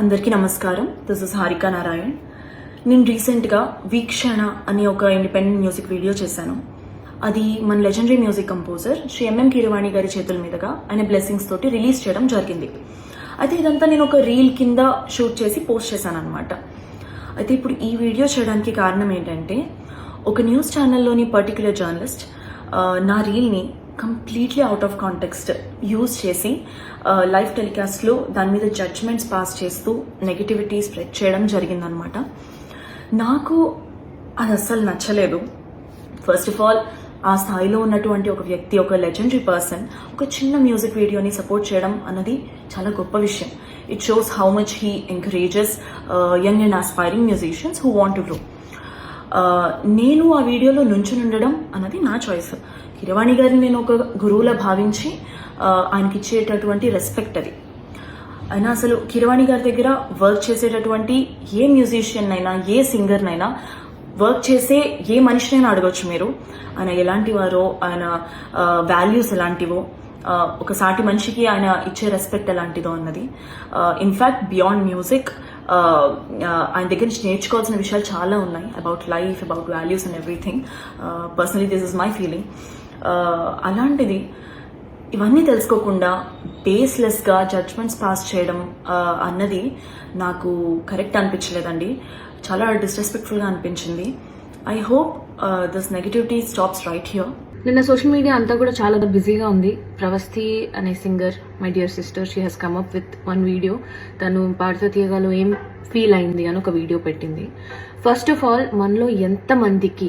అందరికీ నమస్కారం. This is Harika Narayan నేను రీసెంట్గా వీక్షణ అనే ఒక ఇండిపెండెంట్ మ్యూజిక్ వీడియో చేశాను. అది మన legendary music composer Shri M Keeravani గారి చేతుల మీదుగా ఆయన బ్లెస్సింగ్స్ తోటి రిలీజ్ చేయడం జరిగింది. అయితే ఇదంతా నేను ఒక రీల్ కింద షూట్ చేసి పోస్ట్ చేశాను అనమాట అయితే ఇప్పుడు ఈ వీడియో చేయడానికి కారణం ఏంటంటే ఒక న్యూస్ ఛానల్లోని పర్టికులర్ జర్నలిస్ట్ నా రీల్ని completely out of context use చేసి లైవ్ టెలికాస్ట్లో దాని మీద జడ్జ్మెంట్స్ పాస్ చేస్తూ నెగిటివిటీ స్ప్రెడ్ చేయడం జరిగిందనమాట నాకు అది అస్సలు నచ్చలేదు. ఫస్ట్ ఆఫ్ ఆల్ ఆ స్థాయిలో ఉన్నటువంటి ఒక వ్యక్తి ఒక లెజెండరీ పర్సన్ ఒక చిన్న మ్యూజిక్ వీడియోని సపోర్ట్ చేయడం అన్నది చాలా గొప్ప విషయం. It shows how much he encourages young and aspiring musicians who want to grow నేను ఆ వీడియోలో నుంచుని ఉండడం అన్నది నా చాయిస్ కిరవాణి గారిని నేను ఒక గురువులా భావించి ఆయనకి ఇచ్చేటటువంటి రెస్పెక్ట్ అది. అయినా అసలు కిరవాణి గారి దగ్గర వర్క్ చేసేటటువంటి ఏ మ్యూజిషియన్ అయినా ఏ సింగర్నైనా వర్క్ చేసే ఏ మనిషినైనా అడగొచ్చు మీరు. ఆయన ఎలాంటి వారో ఆయన వాల్యూస్ ఎలాంటివో ఆ, ఒక సాటి మనిషికి ఆయన ఇచ్చే రెస్పెక్ట్ ఎలాంటిదో అన్నది. ఇన్ఫ్యాక్ట్ బియాండ్ మ్యూజిక్ ఆయన దగ్గర నుంచి నేర్చుకోవాల్సిన విషయాలు చాలా ఉన్నాయి about life about values and everything personally this is my feeling అలాంటిది ఇవన్నీ తెలుసుకోకుండా బేస్లెస్గా జడ్జ్మెంట్స్ పాస్ చేయడం అన్నది నాకు కరెక్ట్ అనిపించలేదండి. చాలా డిస్రెస్పెక్ట్ఫుల్గా అనిపించింది. I hope this negativity stops right here నిన్న సోషల్ మీడియా అంతా కూడా చాలా బిజీగా ఉంది. ప్రవస్థి అనే singer my dear sister she has come up with one video తను పార్వతీయగాలో ఏం ఫీల్ అయింది అని ఒక వీడియో పెట్టింది. ఫస్ట్ ఆఫ్ ఆల్ మనలో ఎంతమందికి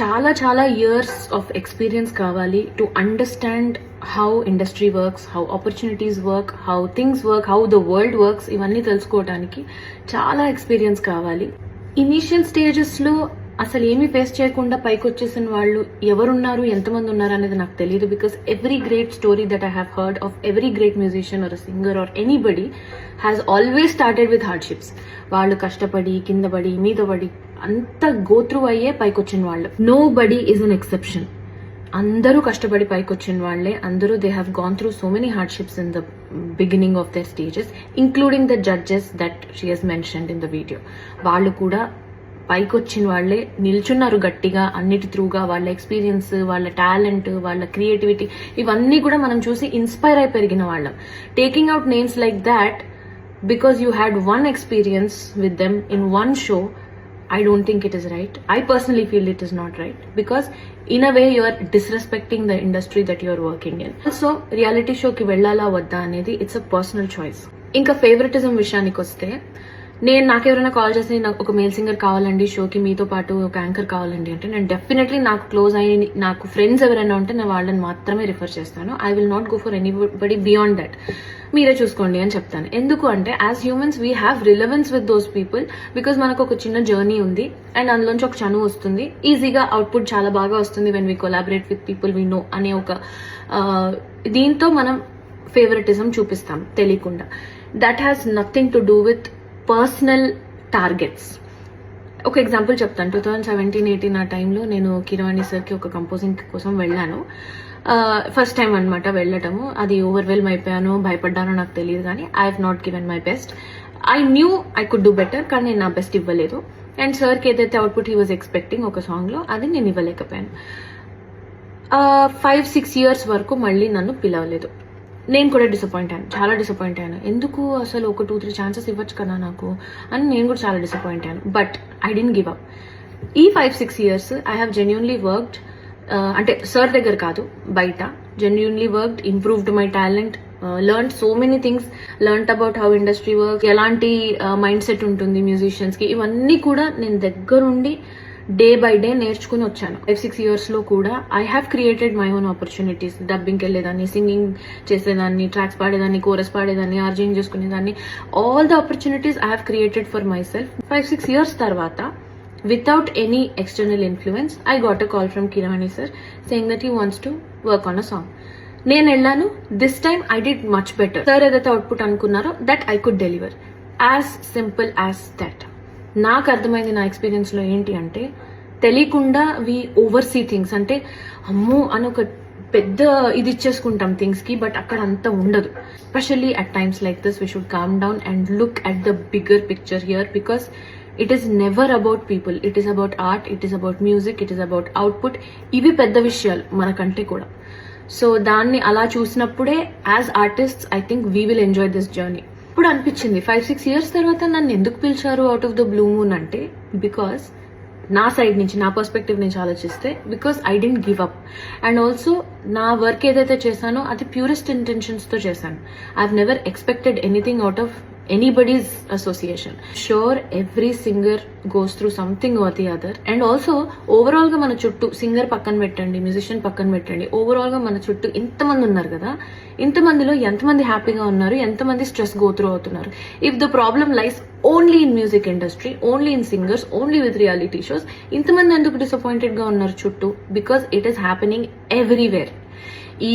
చాలా చాలా ఇయర్స్ ఆఫ్ ఎక్స్పీరియన్స్ కావాలి to understand how industry works how opportunities work how things work how the world works ఇవన్నీ తెలుసుకోవడానికి చాలా ఎక్స్పీరియన్స్ కావాలి. ఇనీషియల్ స్టేజెస్లో అసలు ఏమీ ఫేస్ చేయకుండా పైకి వచ్చేసిన వాళ్ళు ఎవరున్నారు ఎంతమంది ఉన్నారు అనేది నాకు తెలియదు because every great story that I have heard of every great musician or singer or anybody has always started with hardships వాళ్ళు కష్టపడి కింద పడి మీద పడి అంత గోత్రు అయ్యే పైకి వచ్చిన వాళ్ళు. Nobody is an exception అందరూ కష్టపడి పైకి వచ్చిన వాళ్ళే. అందరూ they have gone through so many hardships in the beginning of their stages including the judges that she has mentioned in the video వాళ్ళు కూడా పైకి వచ్చిన వాళ్ళే నిల్చున్నారు గట్టిగా అన్నిటి త్రూగా వాళ్ళ ఎక్స్పీరియన్స్ వాళ్ళ టాలెంట్ వాళ్ళ క్రియేటివిటీ ఇవన్నీ కూడా మనం చూసి ఇన్స్పైర్ అయి పెరిగిన వాళ్ళం. Taking out names like that because you had one experience with them in one show I don't think it is right I personally feel it is not right because in a way you are disrespecting the industry that you are working in. So వెళ్ళాలా వద్దా అనేది it's a personal choice ఇంకా favouritism విషయానికి వస్తే నేను నాకు ఎవరైనా call చేసి నాకు ఒక మేల్ సింగర్ కావాలండి షోకి మీతో పాటు ఒక యాంకర్ కావాలండి అంటే నేను డెఫినెట్లీ నాకు క్లోజ్ అయ్యి నాకు ఫ్రెండ్స్ ఎవరైనా ఉంటే నేను వాళ్ళని మాత్రమే రిఫర్ చేస్తాను. I will not go for anybody beyond that మీరే చూసుకోండి అని చెప్తాను. ఎందుకు అంటే as humans we have relevance with those people because మనకు ఒక చిన్న జర్నీ ఉంది అండ్ అందులోంచి ఒక చనువు వస్తుంది. ఈజీగా అవుట్పుట్ చాలా బాగా వస్తుంది when we collaborate with people we know అనే ఒక దీంతో మనం ఫేవరెటిజం చూపిస్తాం తెలియకుండా. That has nothing to do with personal targets ఒక ఎగ్జాంపుల్ చెప్తాను. టూ థౌజండ్ సెవెంటీన్ ఎయిటీన్ ఆ టైంలో నేను కిరవాణి సార్కి ఒక కంపోజింగ్ కోసం వెళ్ళాను. ఫస్ట్ టైం అనమాట వెళ్ళటము. అది ఓవర్వెల్మ్ అయిపోయాను భయపడ్డానో నాకు తెలియదు కానీ I have not given my best I knew I could do better కానీ నేను నా బెస్ట్ ఇవ్వలేదు. అండ్ సార్కి ఏదైతే అవుట్పుట్ హీ వాజ్ ఎక్స్పెక్టింగ్ ఒక సాంగ్లో అది నేను ఇవ్వలేకపోయాను. ఫైవ్ సిక్స్ ఇయర్స్ వరకు మళ్ళీ నన్ను పిలవలేదు. నేను కూడా డిసప్పాయింట్ అయ్యాను. చాలా డిసప్పాయింట్ అయ్యాను. ఎందుకు అసలు ఒక టూ త్రీ ఛాన్సెస్ ఇవ్వచ్చు కదా నాకు? అని నేను కూడా చాలా డిసప్పాయింట్ అయ్యాను. But I didn't give up ఈ five six years I have genuinely worked అంటే సార్ దగ్గర కాదు బయట. Genuinely worked improved my talent learn so many things learn about how industry work ఎలాంటి uh, మైండ్ సెట్ ఉంటుంది మ్యూజిషియన్స్కి ఇవన్నీ కూడా నేను దగ్గరుండి డే బై డే నేర్చుకుని వచ్చాను. ఫైవ్ సిక్స్ ఇయర్స్లో కూడా I have created my own opportunities డబ్బింగ్కి వెళ్ళేదాన్ని సింగింగ్ చేసేదాన్ని ట్రాక్స్ పాడేదాన్ని కోరస్ పాడేదాన్ని ఆర్జింగ్ చేసుకునేదాన్ని. All the opportunities I have created for myself five six years తర్వాత without any external influence, I got a call from Kiravani sir saying that he wants to work on a song. నేను వెళ్ళాను. This time I did much better sir ఏదైతే output అనుకున్నారో that I could deliver as simple as that నాకు అర్థమైంది నా ఎక్స్పీరియన్స్లో ఏంటి అంటే తెలియకుండా వి ఓవర్ సీ థింగ్స్ అంటే అమ్మో అని ఒక పెద్ద ఇది ఇచ్చేసుకుంటాం థింగ్స్కి బట్ అక్కడ అంత ఉండదు. Especially at times like this we should calm down and look at the bigger picture here because it is never about people it is about art it is about music it is about output ఇవి పెద్ద విషయాలు మనకంటే కూడా. So దాన్ని అలా చూసినప్పుడే as artist I think we will enjoy this journey ఇప్పుడు అనిపించింది? ఫైవ్ సిక్స్ ఇయర్స్ తర్వాత నన్ను ఎందుకు పిలిచారు out of the blue moon అంటే బికాస్ నా సైడ్ నుంచి నా పర్స్పెక్టివ్ నుంచి ఆలోచిస్తే because I didn't give up and also నా వర్క్ ఏదైతే చేశానో అది ప్యూరెస్ట్ ఇంటెన్షన్స్తో చేశాను. I never expected anything out of anybody's association sure every singer goes through something or the other and also ఓవరాల్గా మన చుట్టూ సింగర్ పక్కన పెట్టండి మ్యూజిషియన్ పక్కన పెట్టండి ఓవరాల్గా మన చుట్టూ ఇంతమంది ఉన్నారు కదా ఇంతమందిలో ఎంతమంది హ్యాపీగా ఉన్నారు ఎంతమంది స్ట్రెస్ గో త్రూ అవుతున్నారు. If the problem lies only in music industry only in singers only with reality shows ఇంతమంది ఎందుకు డిసప్పాయింటెడ్గా ఉన్నారు చుట్టూ? Because it is happening everywhere ఈ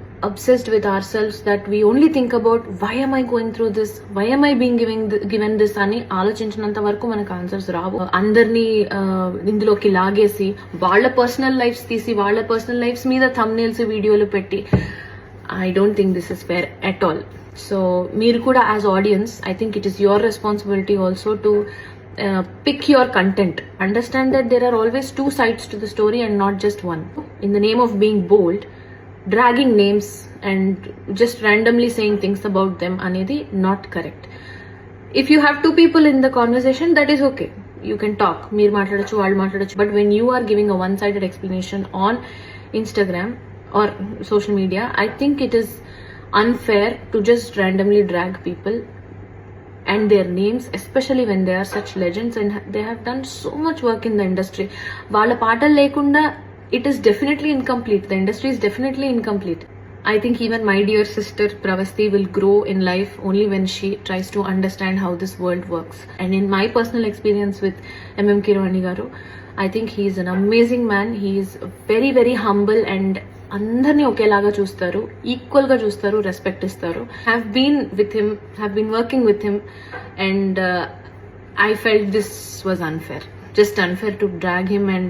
obsessed with ourselves that we only think about why am i going through this why am i being giving th- given this అని ఆలోచించినంత వరకు మనకు answers రావు అందరినీ ఆ, ఇందులోకి లాగేసి వాళ్ళ పర్సనల్ లైఫ్స్ తీసి వాళ్ళ పర్సనల్ లైఫ్స్ మీద థంబ్నైల్స్ వీడియోలు పెట్టి I don't think this is fair at all so మీరు కూడా as audience I think it is your responsibility also to pick your content understand that there are always two sides to the story and not just one in the name of being bold dragging names and just randomly saying things about them అనేది not correct if you have two people in the conversation that is okay you can talk మీరు మాట్లాడచ్చు వాళ్ళు మాట్లాడచ్చు but when you are giving a one sided explanation on Instagram or social media I think it is unfair to just randomly drag people and their names especially when they are such legends and they have done so much work in the industry వాళ్ళ పాటలు లేకుండా it is definitely incomplete the industry is definitely incomplete I think even my dear sister Pravasti will grow in life only when she tries to understand how this world works. And in my personal experience with MM Kirwani Garu, I think he is an amazing man. He is very, very humble and అందరినీ ఒకేలాగా చూస్తారు equal చూస్తారు respect ఇస్తారు have been with him have been working with him and I felt this was unfair just unfair to drag him and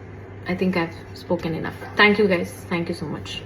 I think I've spoken enough. Thank you guys. Thank you so much.